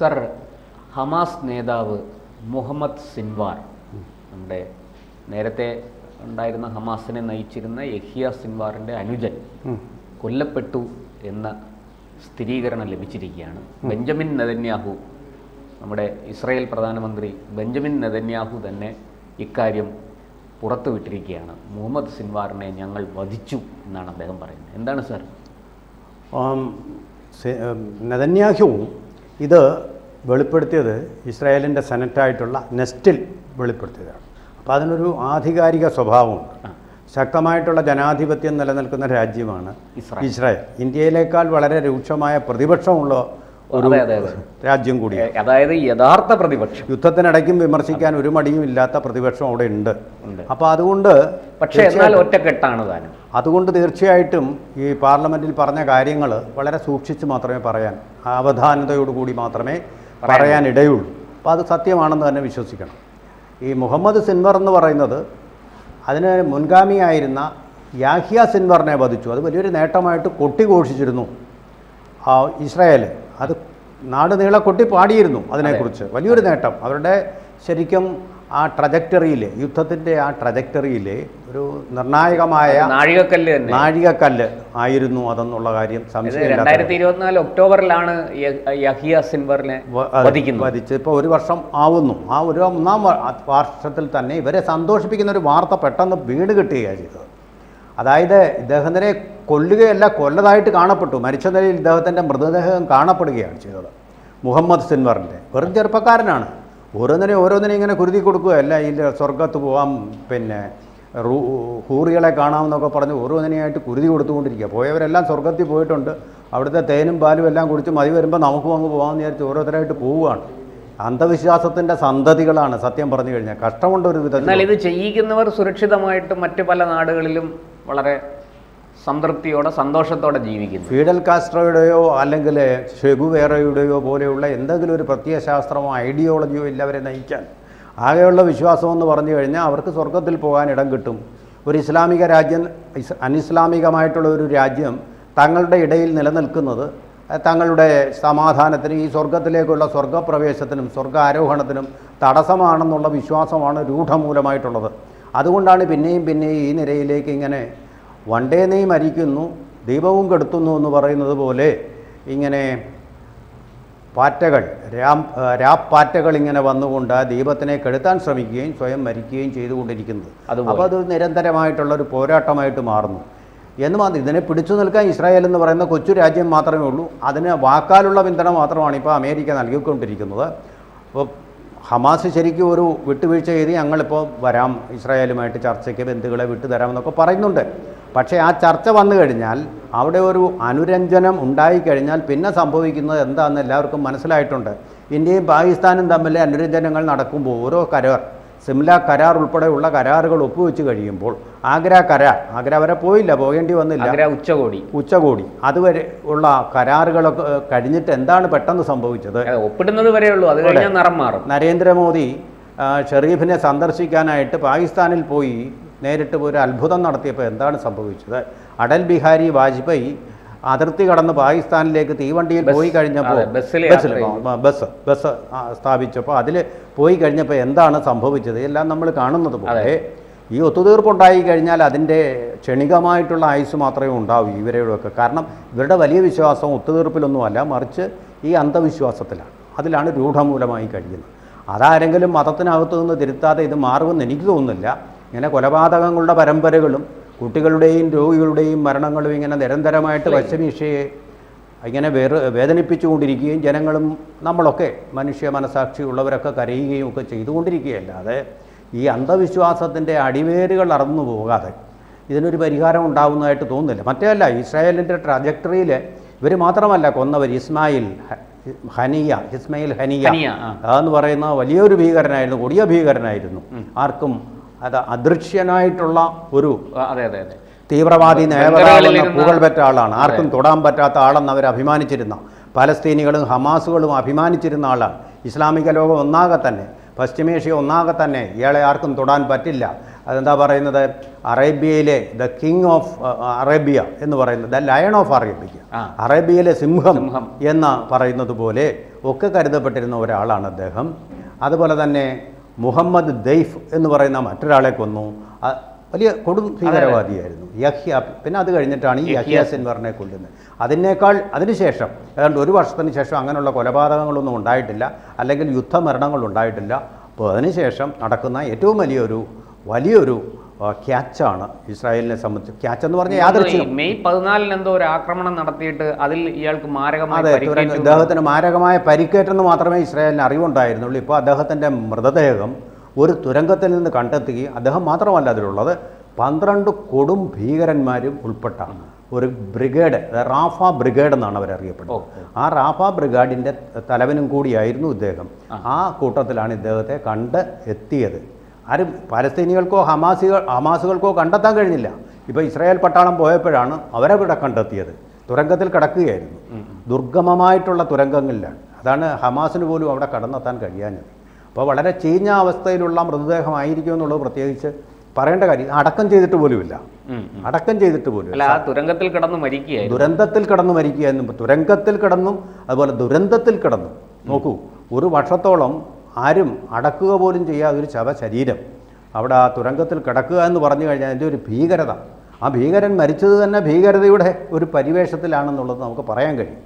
Sir Hamas നേതാവ് Muhammad Sinwar. നമ്മുടെ നേരത്തെ ഉണ്ടായിരുന്ന ഹമാസിനെ നയിച്ചിരുന്ന യഹിയ സിൻവാറിന്റെ അനുജൻ കൊല്ലപ്പെട്ടു എന്ന സ്ഥിരീകരണം ലഭിച്ചിരിക്കുകയാണ്. ബെഞ്ചമിൻ നെതന്യാഹു നമ്മുടെ ഇസ്രായേൽ പ്രധാനമന്ത്രി ബെഞ്ചമിൻ നെതന്യാഹു തന്നെ ഇക്കാര്യം പുറത്തുവിട്ടിരിക്കുകയാണ്. മുഹമ്മദ് സിൻവാറിനെ ഞങ്ങൾ വധിച്ചു എന്നാണ് അദ്ദേഹം പറയുന്നത്. എന്താണ് സർ? നെതന്യാഹു ഇത് വെളിപ്പെടുത്തിയത് ഇസ്രായേലിന്റെ സെനറ്റായിട്ടുള്ള നെസ്റ്റിൽ വെളിപ്പെടുത്തിയതാണ്. അപ്പോൾ അതിനൊരു ആധികാരിക സ്വഭാവമുണ്ട്. ശക്തമായിട്ടുള്ള ജനാധിപത്യം നിലനിൽക്കുന്ന രാജ്യമാണ് ഇസ്രായേൽ. ഇസ്രായേൽ. ഇന്ത്യയിലേക്കാൾ വളരെ രൂക്ഷമായ പ്രതിപക്ഷമുള്ള ഒരു. രാജ്യം കൂടി. അതായത് യഥാർത്ഥ പ്രതിപക്ഷം. യുദ്ധത്തിനിടയ്ക്കും വിമർശിക്കാൻ ഒരു മടിയും ഇല്ലാത്ത പ്രതിപക്ഷം അവിടെ ഉണ്ട്. അപ്പൊ അപ്പോൾ അതുകൊണ്ട് പക്ഷേ എന്നാൽ ഒറ്റക്കെട്ടാണ് താനും. അതുകൊണ്ട് തീർച്ചയായിട്ടും ഈ പാർലമെന്റിൽ പറഞ്ഞ കാര്യങ്ങൾ വളരെ സൂക്ഷിച്ച് മാത്രമേ പറയാൻ അവധാനതയോടുകൂടി മാത്രമേ പറയാൻ ഇടയുള്ളൂ അപ്പോൾ അത് സത്യമാണെന്ന് തന്നെ വിശ്വസിക്കണം. ഈ മുഹമ്മദ് സിൻവർ എന്ന് പറയുന്നത് അതിന് മുൻഗാമിയായിരുന്ന യാഹിയ സിൻവറിനെ വധിച്ചു. അത് വലിയൊരു നേട്ടമായിട്ട് കൊട്ടിഘോഷിച്ചിരുന്നു ഇസ്രായേൽ അത് നാട് നീളെ കൊട്ടി പാടിയിരുന്നു അതിനെക്കുറിച്ച്. വലിയൊരു നേട്ടം. അവരുടെ ശരിക്കും ആ ട്രജക്ടറിയിൽ യുദ്ധത്തിന്റെ ആ ട്രജക്ടറിയിൽ ഒരു നിർണായകമായ നാഴികക്കല്ല് നാഴികക്കല്ല് ആയിരുന്നു അതെന്നുള്ള കാര്യം സംശയം രണ്ടായിരത്തി ഇരുപത്തിനാല് ഒക്ടോബറിലാണ് യഹിയ സിൻവറിനെ വധിച്ച് ഇപ്പോൾ ഒരു വർഷം ആവുന്നു. ആ ഒരു ഒന്നാം വർഷത്തിൽ തന്നെ ഇവരെ സന്തോഷിപ്പിക്കുന്ന ഒരു വാർത്ത പെട്ടെന്ന് വീട് കിട്ടുകയാണ് ചെയ്തത്. അതായത് ഇദ്ദേഹത്തിനെ കൊല്ലുകയല്ല കൊല്ലതായിട്ട് കാണപ്പെട്ടു. മരിച്ച നിലയിൽ ഇദ്ദേഹത്തിന്റെ മൃതദേഹം കാണപ്പെടുകയാണ് ചെയ്തത്. മുഹമ്മദ് സിൻവറിന്റെ വെറും ചെറുപ്പക്കാരനാണ്. ഓരോന്നിനെ ഓരോന്നിനെ ഇങ്ങനെ കുരുതി കൊടുക്കുകയല്ല ഈ സ്വർഗത്ത് പോവാം പിന്നെ റൂ ഹൂറികളെ കാണാമെന്നൊക്കെ പറഞ്ഞ് ഓരോന്നിനെയായിട്ട് കുരുതി കൊടുത്തുകൊണ്ടിരിക്കുക. പോയവരെല്ലാം സ്വർഗത്തിൽ പോയിട്ടുണ്ട്. അവിടുത്തെ തേനും പാലും എല്ലാം കുടിച്ച് മതി വരുമ്പോൾ നമുക്കും അങ്ങ് പോകാമെന്ന് വിചാരിച്ച് ഓരോരുത്തരായിട്ട് പോവുകയാണ്. അന്ധവിശ്വാസത്തിന്റെ സന്തതികളാണ് സത്യം പറഞ്ഞു കഴിഞ്ഞാൽ. കഷ്ടമുണ്ട് ഒരു വിധത്തിൽ ഇത് ചെയ്യിക്കുന്നവർ സുരക്ഷിതമായിട്ട് മറ്റ് പല നാടുകളിലും വളരെ സംതൃപ്തിയോടെ സന്തോഷത്തോടെ ജീവിക്കുന്നു. ഫീഡൽ കാസ്ട്രോയുടെയോ അല്ലെങ്കിൽ ഷെഗുവേറയുടെയോ പോലെയുള്ള എന്തെങ്കിലും ഒരു പ്രത്യയശാസ്ത്രമോ ഐഡിയോളജിയോ ഇല്ല അവരെ നയിക്കാൻ. ആകെയുള്ള വിശ്വാസമെന്ന് പറഞ്ഞു കഴിഞ്ഞാൽ അവർക്ക് സ്വർഗത്തിൽ പോകാൻ ഇടം കിട്ടും. ഒരു ഇസ്ലാമിക രാജ്യം അനിസ്ലാമികമായിട്ടുള്ള ഒരു രാജ്യം തങ്ങളുടെ ഇടയിൽ നിലനിൽക്കുന്നത് തങ്ങളുടെ സമാധാനത്തിനും ഈ സ്വർഗത്തിലേക്കുള്ള സ്വർഗപ്രവേശത്തിനും സ്വർഗാരോഹണത്തിനും തടസ്സമാണെന്നുള്ള വിശ്വാസമാണ് രൂഢമൂലമായിട്ടുള്ളത്. അതുകൊണ്ടാണ് പിന്നെയും പിന്നെയും ഈ നിരയിലേക്ക് ഇങ്ങനെ വണ്ടേ നീ മരിക്കുന്നു ദീപവും കെടുത്തുന്നു എന്ന് പറയുന്നത് പോലെ ഇങ്ങനെ പാറ്റകൾ രാം രാപ്പാറ്റകൾ ഇങ്ങനെ വന്നുകൊണ്ട് ആ ദീപത്തിനെ കെടുത്താൻ ശ്രമിക്കുകയും സ്വയം മരിക്കുകയും ചെയ്തുകൊണ്ടിരിക്കുന്നത്. അത് അപ്പോൾ അത് നിരന്തരമായിട്ടുള്ള ഒരു പോരാട്ടമായിട്ട് മാറുന്നു. എന്ന് മാത്രം ഇതിനെ പിടിച്ചു നിൽക്കാൻ ഇസ്രായേൽ എന്ന് പറയുന്ന കൊച്ചു രാജ്യം മാത്രമേ ഉള്ളൂ. അതിന് വാക്കാലുള്ള പിന്തുണ മാത്രമാണ് ഇപ്പോൾ അമേരിക്ക നൽകിക്കൊണ്ടിരിക്കുന്നത്. അപ്പോൾ ഹമാസ് ശരിക്കും ഒരു വിട്ടുവീഴ്ച ചെയ്ത് ഞങ്ങളിപ്പോൾ വരാം ഇസ്രായേലുമായിട്ട് ചർച്ചയ്ക്ക് ബന്ധുക്കളെ വിട്ടുതരാമെന്നൊക്കെ പറയുന്നുണ്ട്. പക്ഷേ ആ ചർച്ച വന്നു കഴിഞ്ഞാൽ അവിടെ ഒരു അനുരഞ്ജനം ഉണ്ടായിക്കഴിഞ്ഞാൽ പിന്നെ സംഭവിക്കുന്നത് എന്താണെന്ന് എല്ലാവർക്കും മനസ്സിലായിട്ടുണ്ട്. ഇന്ത്യയും പാകിസ്ഥാനും തമ്മിലെ അനുരഞ്ജനങ്ങൾ നടക്കുമ്പോൾ ഓരോ കരാർ സിംല കരാർ ഉൾപ്പെടെയുള്ള കരാറുകൾ ഒപ്പുവെച്ച് കഴിയുമ്പോൾ ആഗ്ര കരാർ ആഗ്ര വരെ പോയില്ല പോകേണ്ടി വന്നില്ല. ആഗ്ര ഉച്ചകോടി. ഉച്ചകോടി. അതുവരെ ഉള്ള കരാറുകളൊക്കെ കഴിഞ്ഞിട്ട് എന്താണ് പെട്ടെന്ന് സംഭവിച്ചത്? ഒപ്പിടുന്നത് വരെയുള്ളൂ അത് കഴിഞ്ഞാൽ നിറം മാറും. നരേന്ദ്രമോദി ഷെറീഫിനെ സന്ദർശിക്കാനായിട്ട് പാകിസ്ഥാനിൽ പോയി നേരിട്ട് ഒരു അത്ഭുതം നടത്തിയപ്പോൾ എന്താണ് സംഭവിച്ചത്? അടൽ ബിഹാരി വാജ്പേയി അതിർത്തി കടന്ന് പാകിസ്ഥാനിലേക്ക് തീവണ്ടിയിൽ പോയി കഴിഞ്ഞപ്പോൾ ബസ്സിൽ ബസ് ബസ് സ്ഥാപിച്ചപ്പോൾ അതിൽ പോയി കഴിഞ്ഞപ്പോൾ എന്താണ് സംഭവിച്ചത്? എല്ലാം നമ്മൾ കാണുന്നത് പോലെ ഈ ഒത്തുതീർപ്പുണ്ടായി കഴിഞ്ഞാൽ അതിന്റെ ക്ഷണികമായിട്ടുള്ള ആയുസ് മാത്രമേ ഉണ്ടാവൂ ഇവരെയൊക്കെ കാരണം ഇവരുടെ വലിയ വിശ്വാസം ഒത്തുതീർപ്പിലൊന്നുമല്ല മറിച്ച് ഈ അന്ധവിശ്വാസത്തിലാണ്. അതിലാണ് രൂഢമൂലമായി കഴിയുന്നത്. അതാരെങ്കിലും മതത്തിനകത്തു നിന്ന് തിരുത്താതെ ഇത് മാറുമെന്ന് എനിക്ക് തോന്നുന്നില്ല. ഇങ്ങനെ കൊലപാതകങ്ങളുടെ പരമ്പരകളും കുട്ടികളുടെയും രോഗികളുടെയും മരണങ്ങളും ഇങ്ങനെ നിരന്തരമായിട്ട് പശ്ചമീഷയെ ഇങ്ങനെ വേറെ വേദനിപ്പിച്ചുകൊണ്ടിരിക്കുകയും ജനങ്ങളും നമ്മളൊക്കെ മനുഷ്യ മനസാക്ഷിയുള്ളവരൊക്കെ കരയുകയും ഒക്കെ ചെയ്തുകൊണ്ടിരിക്കുകയല്ലാതെ ഈ അന്ധവിശ്വാസത്തിന്റെ അടിവേരുകൾ അറന്നു പോകാതെ ഇതിനൊരു പരിഹാരം ഉണ്ടാവുന്നതായിട്ട് തോന്നുന്നില്ല. മറ്റേ അല്ല ഇസ്രായേലിന്റെ ട്രാജക്ടറിയിൽ ഇവർ മാത്രമല്ല കൊന്നവർ. ഇസ്മായിൽ ഹനിയ ഇസ്മായിൽ ഹനിയ എന്ന് പറയുന്ന വലിയൊരു ഭീകരനായിരുന്നു കൊടിയ ഭീകരനായിരുന്നു. ആർക്കും അത് അദൃശ്യനായിട്ടുള്ള ഒരു അതെ അതെ അതെ. തീവ്രവാദി നേതാവെന്ന പുകൾ പെറ്റ ആളാണ് ആർക്കും തൊടാൻ പറ്റാത്ത ആളെന്ന് അവർ അഭിമാനിച്ചിരുന്ന. പലസ്തീനികളും ഹമാസുകളും അഭിമാനിച്ചിരുന്ന ആളാണ്. ഇസ്ലാമിക ലോകം ഒന്നാകെ തന്നെ പശ്ചിമേഷ്യ ഒന്നാകെ തന്നെ ഇയാളെ ആർക്കും തൊടാൻ പറ്റില്ല. അതെന്താ പറയുന്നത്? അറേബ്യയിലെ ദ കിങ് ഓഫ് അറേബ്യ എന്ന് പറയുന്നത് ദ ലയൺ ഓഫ് അറേബ്യ. അറേബ്യയിലെ സിംഹം. എന്ന് പറയുന്നത് പോലെ ഒക്കെ കരുതപ്പെട്ടിരുന്ന ഒരാളാണ് അദ്ദേഹം. അതുപോലെ തന്നെ മുഹമ്മദ് ദൈഫ് എന്ന് പറയുന്ന മറ്റൊരാളെ കൊന്നു. വലിയ കൊടും ഭീകരവാദിയായിരുന്നു. യഹ്യ പിന്നെ അത് കഴിഞ്ഞിട്ടാണ് ഈ യഹ്യ സിൻവറിനെ കൊല്ലുന്നത്. അതിനേക്കാൾ അതിനുശേഷം ഏതാണ്ട് ഒരു വർഷത്തിന് ശേഷം അങ്ങനെയുള്ള കൊലപാതകങ്ങളൊന്നും ഉണ്ടായിട്ടില്ല അല്ലെങ്കിൽ യുദ്ധമരണങ്ങൾ ഉണ്ടായിട്ടില്ല അപ്പോൾ അതിനുശേഷം നടക്കുന്ന ഏറ്റവും വലിയൊരു വലിയൊരു ക്യാച്ചാണ്. ഇസ്രായേലിനെ സംബന്ധിച്ച് ക്യാച്ച് എന്ന് പറഞ്ഞാൽ യാതൊരു മെയ് പതിനാലിന് എന്തോ ഒരു ആക്രമണം നടത്തിയിട്ട് അതിൽ ഇയാൾക്ക് മാരകമായ അദ്ദേഹത്തിന് മാരകമായ പരിക്കേറ്റെന്ന് മാത്രമേ ഇസ്രായേലിന് അറിവുണ്ടായിരുന്നുള്ളൂ. ഇപ്പോൾ അദ്ദേഹത്തിന്റെ മൃതദേഹം ഒരു തുരങ്കത്തിൽ നിന്ന് കണ്ടെത്തുകയും അദ്ദേഹം മാത്രമല്ല അതിലുള്ളത് പന്ത്രണ്ട് കൊടും ഭീകരന്മാരും ഉൾപ്പെട്ടാണ്. ഒരു ബ്രിഗേഡ് റാഫ ബ്രിഗേഡ് എന്നാണ് അവരറിയപ്പെടുന്നത് ആ റാഫ ബ്രിഗേഡിന്റെ തലവനും കൂടിയായിരുന്നു ഇദ്ദേഹം. ആ കൂട്ടത്തിലാണ് ഇദ്ദേഹത്തെ കണ്ട് എത്തിയത്. ആരും പലസ്തീനികൾക്കോ ഹമാസികൾ ഹമാസുകൾക്കോ കണ്ടെത്താൻ കഴിഞ്ഞില്ല. ഇപ്പോൾ ഇസ്രായേൽ പട്ടാളം പോയപ്പോഴാണ് അവരവിടെ കണ്ടെത്തിയത്. തുരങ്കത്തിൽ കിടക്കുകയായിരുന്നു. ദുർഗമമായിട്ടുള്ള തുരങ്കങ്ങളിലാണ്. അതാണ് ഹമാസിന് പോലും അവിടെ കടന്നെത്താൻ കഴിയാഞ്ഞത്. അപ്പോൾ വളരെ ചീഞ്ഞ അവസ്ഥയിലുള്ള മൃതദേഹമായിരിക്കും എന്നുള്ളത് പ്രത്യേകിച്ച് പറയേണ്ട കാര്യം അടക്കം ചെയ്തിട്ട് പോലുമില്ല. അടക്കം ചെയ്തിട്ട് പോലും അല്ല തുരങ്കത്തിൽ കിടന്ന് മരിക്കുക ദുരന്തത്തിൽ കിടന്നു മരിക്കുക എന്നും തുരങ്കത്തിൽ കിടന്നും അതുപോലെ ദുരന്തത്തിൽ കിടന്നും. നോക്കൂ ഒരു വർഷത്തോളം ആരും അടക്കുക പോലും ചെയ്യാതെ ഒരു ശവശരീരം അവിടെ ആ തുരങ്കത്തിൽ കിടക്കുക എന്ന് പറഞ്ഞു കഴിഞ്ഞാൽ അതിന്റെ ഒരു ഭീകരത. ആ ഭീകരൻ മരിച്ചത് തന്നെ ഭീകരതയുടെ ഒരു പരിവേഷത്തിലാണെന്നുള്ളത് നമുക്ക് പറയാൻ കഴിയും.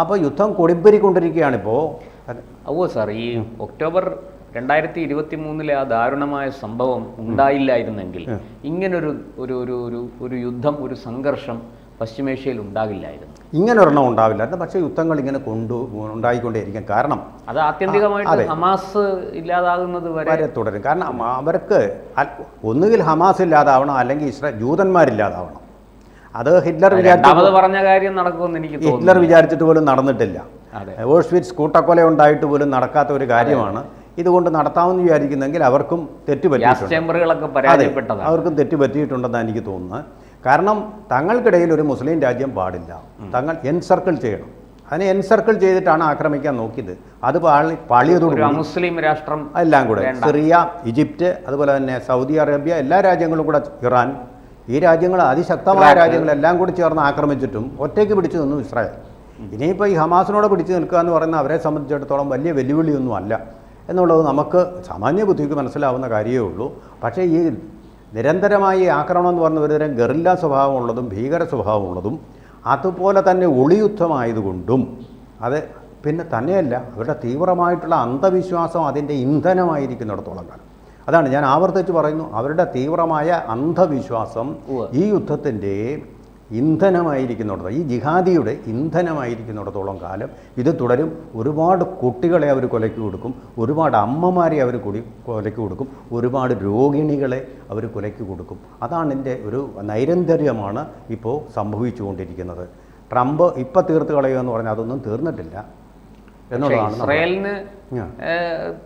അപ്പോൾ യുദ്ധം കൊടിമ്പരിക്കൊണ്ടിരിക്കുകയാണിപ്പോൾ. ഓ സാർ ഈ ഒക്ടോബർ രണ്ടായിരത്തി ഇരുപത്തി മൂന്നിലെ ആ ദാരുണമായ സംഭവം ഉണ്ടായില്ലായിരുന്നെങ്കിൽ ഇങ്ങനൊരു ഒരു ഒരു ഒരു ഒരു യുദ്ധം ഒരു സംഘർഷം പശ്ചിമേഷ്യയിൽ ഉണ്ടാകില്ലായിരുന്നു. ഇങ്ങനെ ഒരെണ്ണം ഉണ്ടാവില്ലായിരുന്നു. പക്ഷേ യുദ്ധങ്ങൾ ഇങ്ങനെ കൊണ്ടു ഉണ്ടായിക്കൊണ്ടേയിരിക്കും. കാരണം അത് ആത്യന്തികമായിട്ട് ഹമാസ് ഇല്ലാതാകുന്നത് വരെ തുടരും. കാരണം അവർക്ക് ഒന്നുകിൽ ഹമാസ് ഇല്ലാതാവണം അല്ലെങ്കിൽ ഇസ്രാ ജൂതന്മാരില്ലാതാവണം. അത് ഹിറ്റ്ലർ വിചാരിച്ചു പറഞ്ഞ കാര്യം നടക്കുമെന്ന് എനിക്ക് ഹിറ്റ്ലർ വിചാരിച്ചിട്ട് പോലും നടന്നിട്ടില്ല. ഓഷ്വിറ്റ്സ് കൂട്ടക്കൊല ഉണ്ടായിട്ട് പോലും നടക്കാത്ത ഒരു കാര്യമാണ്. ഇതുകൊണ്ട് നടത്താമെന്ന് വിചാരിക്കുന്നെങ്കിൽ അവർക്കും തെറ്റ് പറ്റിയിട്ടുണ്ട് അവർക്കും തെറ്റ് പറ്റിയിട്ടുണ്ടെന്നാണ് എനിക്ക് തോന്നുന്നത്. കാരണം തങ്ങൾക്കിടയിൽ ഒരു മുസ്ലിം രാജ്യം പാടില്ല. തങ്ങൾ എൻസർക്കിൾ ചെയ്യണം. അതിനെ എൻസർക്കിൾ ചെയ്തിട്ടാണ് ആക്രമിക്കാൻ നോക്കിയത്. അത് പാളി പാളിയതോട് മുസ്ലിം രാഷ്ട്രം എല്ലാം കൂടെ. സിറിയ ഈജിപ്റ്റ് അതുപോലെ തന്നെ സൗദി അറേബ്യ എല്ലാ രാജ്യങ്ങളും കൂടെ ഇറാൻ. ഈ രാജ്യങ്ങൾ അതിശക്തമായ രാജ്യങ്ങളെല്ലാം കൂടി ചേർന്ന് ആക്രമിച്ചിട്ടും ഒറ്റയ്ക്ക് പിടിച്ചു നിന്നു ഇസ്രായേൽ. ഇനിയിപ്പോൾ ഈ ഹമാസിനോട് പിടിച്ചു നിൽക്കുക എന്ന് പറയുന്ന അവരെ സംബന്ധിച്ചിടത്തോളം വലിയ വെല്ലുവിളിയൊന്നും അല്ല എന്നുള്ളത് നമുക്ക് സാമാന്യ ബുദ്ധിക്ക് മനസ്സിലാവുന്ന കാര്യമേ ഉള്ളൂ. പക്ഷേ ഈ നിരന്തരമായി ആക്രമണം എന്ന് പറഞ്ഞ ഒരുതരം ഗറില്ല സ്വഭാവമുള്ളതും ഭീകര സ്വഭാവമുള്ളതും അതുപോലെ തന്നെ ഒളിയുദ്ധമായതുകൊണ്ടും അത് പിന്നെ തന്നെയല്ല അവരുടെ തീവ്രമായിട്ടുള്ള അന്ധവിശ്വാസം അതിന്റെ ഇന്ധനമായിരിക്കുന്നിടത്തോളം കാലം. അതാണ് ഞാൻ ആവർത്തിച്ച് പറയുന്നു അവരുടെ തീവ്രമായ അന്ധവിശ്വാസം ഈ യുദ്ധത്തിന്റെ ഇന്ധനമായിരിക്കുന്നിടത്ത് ഈ ജിഹാദിയുടെ ഇന്ധനമായിരിക്കുന്നിടത്തോളം കാലം ഇത് തുടരും. ഒരുപാട് കുട്ടികളെ അവർ കൊലയ്ക്ക് കൊടുക്കും ഒരുപാട് അമ്മമാരെ അവർ കൊടി കൊലയ്ക്ക് കൊടുക്കും ഒരുപാട് രോഗിണികളെ അവർ കൊലയ്ക്ക് കൊടുക്കും. അതാണ് എന്റെ ഒരു നൈരന്തര്യമാണ് ഇപ്പോൾ സംഭവിച്ചുകൊണ്ടിരിക്കുന്നത്. ട്രംപ് ഇപ്പം തീർത്ത് കളയുക എന്ന് പറഞ്ഞാൽ അതൊന്നും തീർന്നിട്ടില്ല എന്നുള്ളതാണ് ഇസ്രയേലിന്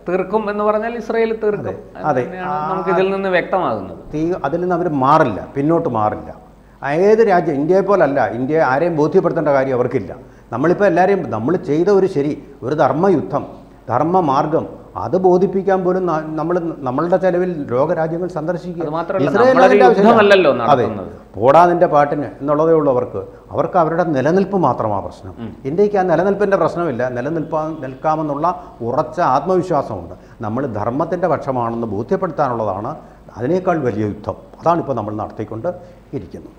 തീർക്കും എന്ന് പറഞ്ഞാൽ ഇസ്രയേൽ തീർക്കും അതെ. നമുക്ക് ഇതിൽ നിന്ന് വ്യക്തമാകുന്നത്. തീ അതിൽ നിന്ന് അവർ മാറില്ല പിന്നോട്ട് മാറില്ല. ഏത് രാജ്യം ഇന്ത്യയെ പോലല്ല ഇന്ത്യയെ ആരെയും ബോധ്യപ്പെടുത്തേണ്ട കാര്യം അവർക്കില്ല. നമ്മളിപ്പോൾ എല്ലാവരെയും നമ്മൾ ചെയ്ത ഒരു ശരി ഒരു ധർമ്മയുദ്ധം ധർമ്മമാർഗം അത് ബോധിപ്പിക്കാൻ പോലും നമ്മൾ നമ്മളുടെ ചെലവിൽ ലോകരാജ്യങ്ങൾ സന്ദർശിക്കുക. അത്. പോടാ നിന്റെ പാട്ടിന് എന്നുള്ളതേ ഉള്ളൂ അവർക്ക്. അവർക്ക് അവരുടെ നിലനിൽപ്പ് മാത്രമാണ് പ്രശ്നം. ഇന്ത്യയ്ക്ക് ആ നിലനിൽപ്പിന്റെ പ്രശ്നമില്ല. നിലനിൽപ്പാ നിൽക്കാമെന്നുള്ള ഉറച്ച ആത്മവിശ്വാസമുണ്ട്. നമ്മൾ ധർമ്മത്തിന്റെ പക്ഷമാണെന്ന് ബോധ്യപ്പെടുത്താനുള്ളതാണ് അതിനേക്കാൾ വലിയ യുദ്ധം. അതാണ് ഇപ്പോൾ നമ്മൾ നടത്തിക്കൊണ്ട് ഇരിക്കുന്നത്.